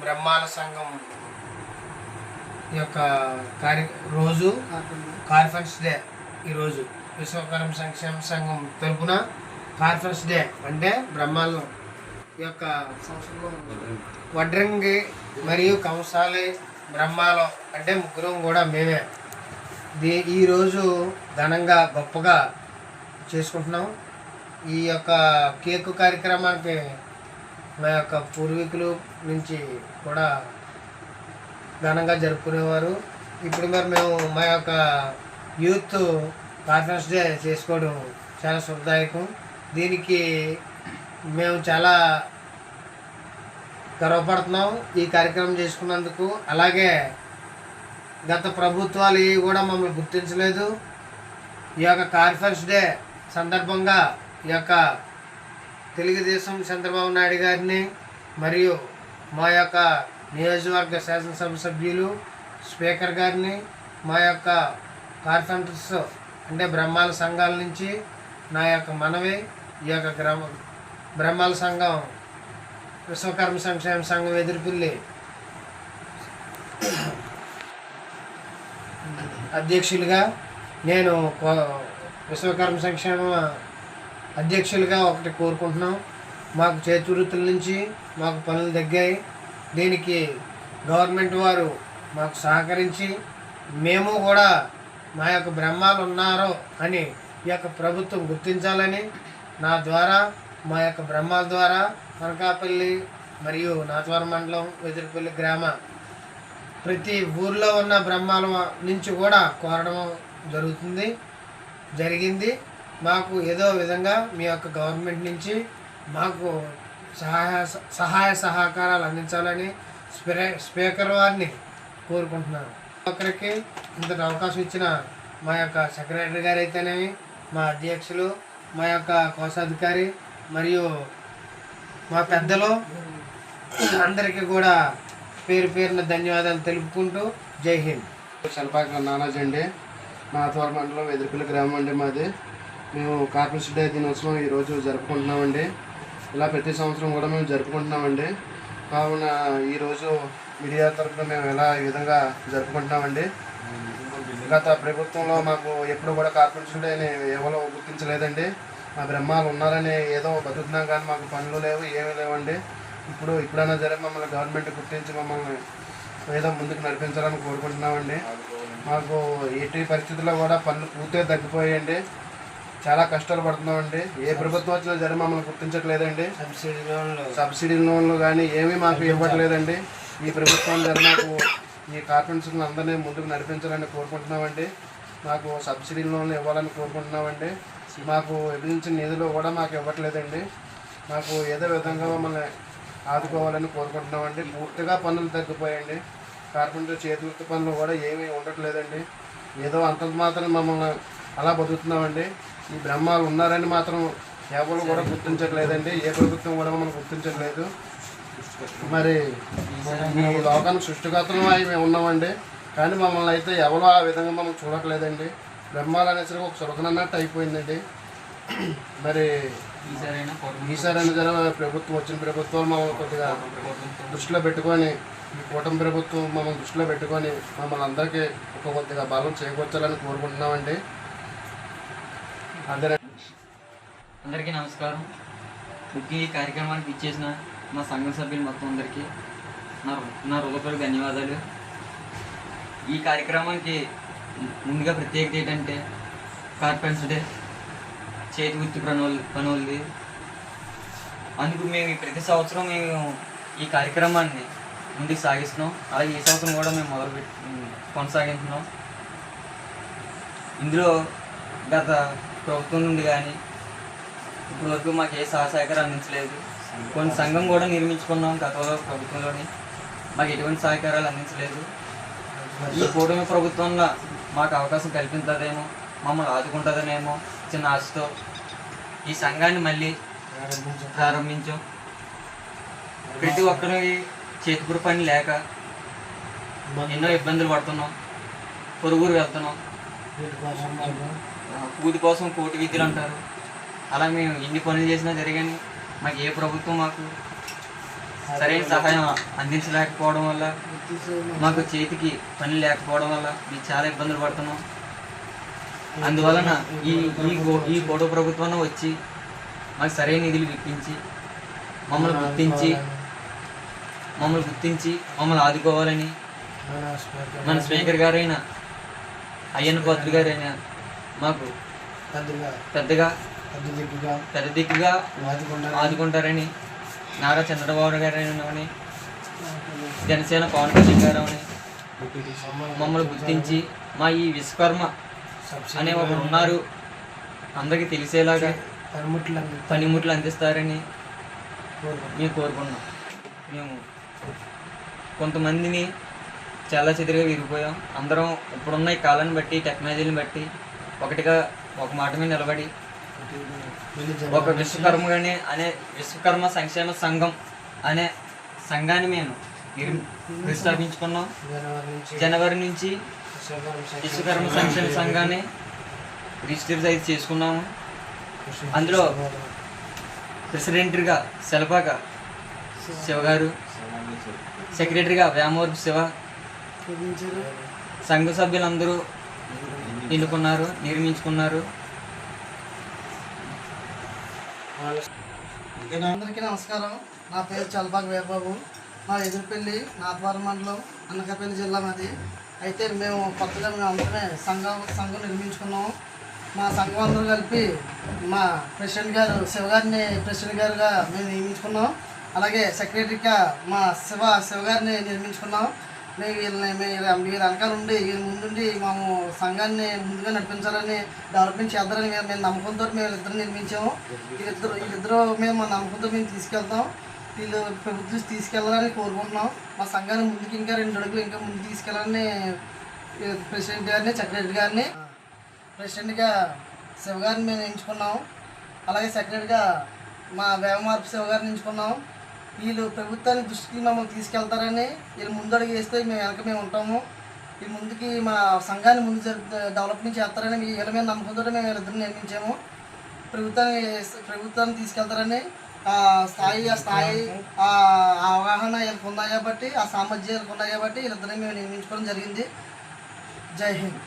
బ్రహ్మాల సంఘం యొక్క కార్య రోజు కాన్ఫరెన్స్ డే ఈరోజు. విశ్వకర్మ సంక్షేమ సంఘం తరపున కాన్ఫరెన్స్ డే అంటే బ్రహ్మాల యొక్క వడ్రంగి మరియు కంసాలి బ్రహ్మాలో అంటే ముగ్గురం కూడా మేమే. దీ ఈరోజు ఘనంగా గొప్పగా చేసుకుంటున్నాం. ఈ యొక్క కేకు కార్యక్రమానికి మా యొక్క పూర్వీకులు నుంచి కూడా ఘనంగా జరుపుకునేవారు. ఇప్పుడు మరి మేము మా యొక్క యూత్ కాన్ఫరెన్స్ డే చేసుకోవడం చాలా శుభదాయకం. దీనికి మేము చాలా గర్వపడుతున్నాం ఈ కార్యక్రమం చేసుకున్నందుకు. అలాగే గత ప్రభుత్వాలు ఇవి కూడా మమ్మల్ని గుర్తించలేదు. ఈ యొక్క కాన్ఫరెన్స్ డే సందర్భంగా ఈ యొక్క తెలుగుదేశం చంద్రబాబు నాయుడు గారిని మరియు మా యొక్క నియోజకవర్గ శాసనసభ సభ్యులు స్పీకర్ గారిని మా యొక్క కార్పెంటర్స్ అంటే బ్రహ్మాల సంఘాల నుంచి నా యొక్క మనవి ఈ యొక్క గ్రామ బ్రహ్మాల సంఘం విశ్వకర్మ సంక్షేమ సంఘం ఎదుర్కొల్లి అధ్యక్షులుగా నేను విశ్వకర్మ సంక్షేమ అధ్యక్షులుగా ఒకటి కోరుకుంటున్నాం. మాకు చేతి వృత్తుల నుంచి మాకు పనులు తగ్గాయి. దీనికి గవర్నమెంట్ వారు మాకు సహకరించి మేము కూడా మా యొక్క బ్రహ్మాలు ఉన్నారో అని ఈ యొక్క ప్రభుత్వం గుర్తించాలని నా ద్వారా మా యొక్క బ్రహ్మాల ద్వారా అనకాపల్లి మరియు నాతవరం మండలం వెదురుపల్లి గ్రామ ప్రతి ఊర్లో ఉన్న బ్రహ్మాల నుంచి కూడా కోరడం జరుగుతుంది జరిగింది. మాకు ఏదో విధంగా మీ యొక్క గవర్నమెంట్ నుంచి మాకు సహాయ సహాయ సహకారాలు అందించాలని స్పీ స్పీకర్ వారిని కోరుకుంటున్నాను. ఒకరికి ఇంతటి అవకాశం ఇచ్చిన మా యొక్క సెక్రటరీ గారు అయితేనేమి మా అధ్యక్షులు మా యొక్క కోశాధికారి మరియు మా పెద్దలు అందరికీ కూడా పేరు పేరున ధన్యవాదాలు తెలుపుకుంటూ జై హింద్. శల్పాక నానాజండి అండి. నాథవరం మండలం ఎదురుపల్లి గ్రామం అండి మాది. మేము కార్పొరేషన్ డే దినోత్సవం ఈరోజు జరుపుకుంటున్నామండి. ఇలా ప్రతి సంవత్సరం కూడా మేము జరుపుకుంటున్నామండి. కావున ఈరోజు మీడియా తరఫున మేము ఎలా ఈ విధంగా జరుపుకుంటున్నామండి? గత ప్రభుత్వంలో మాకు ఎప్పుడు కూడా కార్పొరేషన్ డే అని ఎవరో గుర్తించలేదండి. మా బ్రహ్మాలు ఉన్నారని ఏదో బతుకుతున్నాం కానీ మాకు పనులు లేవు ఏమీ లేవండి. ఇప్పుడు ఇప్పుడైనా జరిగి మమ్మల్ని గవర్నమెంట్ గుర్తించి మమ్మల్ని ఏదో ముందుకు నడిపించాలని కోరుకుంటున్నామండి. మాకు ఎట్టి పరిస్థితుల్లో కూడా పనులు పూర్తిగా తగ్గిపోయాయండి. చాలా కష్టాలు పడుతున్నామండి ఏ ప్రభుత్వం వచ్చినా సరే మమ్మల్ని గుర్తించట్లేదండి. సబ్సిడీ లోన్లు సబ్సిడీ లోన్లు కానీ ఏమీ మాకు ఇవ్వట్లేదండి. ఈ ప్రభుత్వం సరే మాకు ఈ కార్పెంటర్స్ని అందరినీ ముందుకు నడిపించాలని కోరుకుంటున్నామండి. మాకు సబ్సిడీ లోన్లు ఇవ్వాలని కోరుకుంటున్నామండి. మాకు విభజించిన నిధులు కూడా మాకు ఇవ్వట్లేదండి. మాకు ఏదో విధంగా మమ్మల్ని ఆదుకోవాలని కోరుకుంటున్నామండి. పూర్తిగా పనులు తగ్గిపోయాయండి. కార్పెంటర్ చేతి పనులు కూడా ఏమీ ఉండట్లేదండి. ఏదో అంతంత మాత్రం మమ్మల్ని అలా బతుకుతున్నామండి. ఈ బ్రహ్మాలు ఉన్నారని మాత్రం ఎవరు కూడా గుర్తించట్లేదండి. ఏ ప్రభుత్వం కూడా మనం గుర్తించట్లేదు. మరి లోకానికి సృష్టికర్తలు అవి మేము ఉన్నామండి. కానీ మమ్మల్ని అయితే ఎవరు ఆ విధంగా మనం చూడట్లేదండి. బ్రహ్మాలు అనేసరికి ఒక సులకనన్నట్టు అయిపోయిందండి. మరి ఈసారైనా జర ప్రభుత్వం వచ్చిన ప్రభుత్వాలు మమ్మల్ని కొద్దిగా దృష్టిలో పెట్టుకొని ఈ కూటమి ప్రభుత్వం మమ్మల్ని దృష్టిలో పెట్టుకొని మమ్మల్ని అందరికీ ఒక కొద్దిగా బలం చేకూర్చాలని కోరుకుంటున్నామండి. అందరికీ నమస్కారం. ముఖ్య ఈ కార్యక్రమానికి ఇచ్చేసిన మా సంఘం సభ్యులు మొత్తం అందరికీ నా నా రూపాయలు ధన్యవాదాలు. ఈ కార్యక్రమానికి ముందుగా ప్రత్యేకత ఏంటంటే కార్పెంట్స్ డే చేతి గుర్తు పనులు పనులది అందుకు మేము ప్రతి సంవత్సరం మేము ఈ కార్యక్రమాన్ని ముందుకు సాగిస్తున్నాం. అలాగే ఈ సంవత్సరం కూడా మేము మొదలు పెట్టి కొనసాగిస్తున్నాం ఇందులో గత ప్రభుత్వం నుండి కానీ ఇప్పటి వరకు మాకు ఏ సహాయ సహకారం అందించలేదు. కొన్ని సంఘం కూడా నిర్మించుకున్నాం గతంలో ప్రభుత్వంలోని. మాకు ఎటువంటి సహకారాలు అందించలేదు. ఈ కూటమి ప్రభుత్వంలో మాకు అవకాశం కల్పించదేమో మమ్మల్ని ఆదుకుంటుందనేమో చిన్న ఆశతో ఈ సంఘాన్ని మళ్ళీ ప్రారంభించాం. ప్రతి ఒక్కరికి చేతిపురు పని లేక ఎన్నో ఇబ్బందులు పడుతున్నాం. పొరుగురు వెళ్తున్నాం. కూలి కోసం కోటి విద్యలు అంటారు. అలా మేము ఎన్ని పనులు చేసినా జరిగాని మాకు ఏ ప్రభుత్వం మాకు సరైన సహాయం అందించలేకపోవడం వల్ల మాకు చేతికి పని లేకపోవడం వల్ల మేము చాలా ఇబ్బందులు పడుతున్నాం. అందువలన ఈ ఈ ఈ గొడవ ప్రభుత్వం వచ్చి మాకు సరైన నిధులు ఇప్పించి మమ్మల్ని గుర్తించి మమ్మల్ని గుర్తించి మమ్మల్ని ఆదుకోవాలని మన స్పీకర్ గారైన అయ్యన్న పాత్రి గారైన మాకు పెద్దగా పెద్దగా పెద్ద దిక్కుగా పెద్ద దిక్కుగా వాదుకుండా ఆదుకుంటారని నారా చంద్రబాబు గారైన జనసేన పవన్ కళ్యాణ్ గారు అని మమ్మల్ని గుర్తించి మా ఈ విశ్వకర్మ అనే ఒకరు ఉన్నారు. అందరికీ తెలిసేలాగా పనిముట్లు పనిముట్లు అందిస్తారని మేము కోరుకున్నాం మేము కొంతమందిని చాలా చెదిరిగా విరిగిపోయాం. అందరం ఇప్పుడున్న ఈ కాలాన్ని బట్టి టెక్నాలజీని బట్టి ఒకటిగా ఒక మాట మీద నిలబడి ఒక విశ్వకర్మగానే అనే విశ్వకర్మ సంక్షేమ సంఘం అనే సంఘాన్ని మేము నిర్- జనవరి నుంచి విశ్వకర్మ సంక్షేమ సంఘాన్ని రిజిస్టర్ అయితే చేసుకున్నాము. అందులో ప్రెసిడెంట్గా శిల్పాక శివ గారు సెక్రటరీగా వేమవరపు శివ సంఘ సభ్యులందరూ ఎన్నుకున్నారు నిర్మించుకున్నారు. అందరికీ నమస్కారం. నా పేరు చలపాక వీరబాబు. మా ఎదురుపల్లి నాథవరం మండలం అనకాపల్లి జిల్లా మాది. అయితే మేము కొత్తగా మేము అందరమే సంఘం సంఘం నిర్మించుకున్నాము. మా సంఘం అందరూ కలిపి మా ప్రెసిడెంట్ గారు శివ గారిని ప్రెసిడెంట్ గారుగా మేము నియమించుకున్నాం. అలాగే సెక్రటరీగా మా శివ శివ గారిని నిర్మించుకున్నాం. వీళ్ళని మీరు మీరు వెనకాల ఉండి వీళ్ళ ముందుండి మేము సంఘాన్ని ముందుగా నడిపించాలని డెవలప్మెంట్ చేద్దారని మేము మేము నమ్మకంతో మేము ఇద్దరు నిర్మించాము. వీళ్ళిద్దరు వీళ్ళిద్దరు మేము మా నమ్మకంతో మేము తీసుకెళ్తాం. వీళ్ళు ప్రభుత్వం తీసుకెళ్ళాలని కోరుకుంటున్నాం. మా సంఘాన్ని ముందుకు ఇంకా రెండు అడుగులు ఇంకా ముందుకు తీసుకెళ్ళాలని ప్రెసిడెంట్ గారిని సెక్రటరీ గారిని ప్రెసిడెంట్గా శివ గారిని మేము ఎంచుకున్నాం. అలాగే సెక్రటరీగా మా వేమమార్పు శివ గారిని ఎంచుకున్నాం. వీళ్ళు ప్రభుత్వాన్ని దృష్టికి మమ్మల్ని తీసుకెళ్తారని వీళ్ళు ముందడుగు వేస్తే మేము వెనక మేము ఉంటాము. ఈ ముందుకి మా సంఘాన్ని ముందు డెవలప్మెంట్ చేస్తారని మీ వీళ్ళ మీద నమ్మకంతో మేము వీళ్ళిద్దరిని నిర్మించాము ప్రభుత్వాన్ని ప్రభుత్వాన్ని తీసుకెళ్తారని ఆ స్థాయి ఆ స్థాయి ఆ అవగాహన వీళ్ళకి ఉన్నాయి కాబట్టి ఆ సామర్థ్యం వీళ్ళకి ఉన్నాయి కాబట్టి వీళ్ళిద్దరిని మేము నిర్మించుకోవడం జరిగింది. జై హింద్.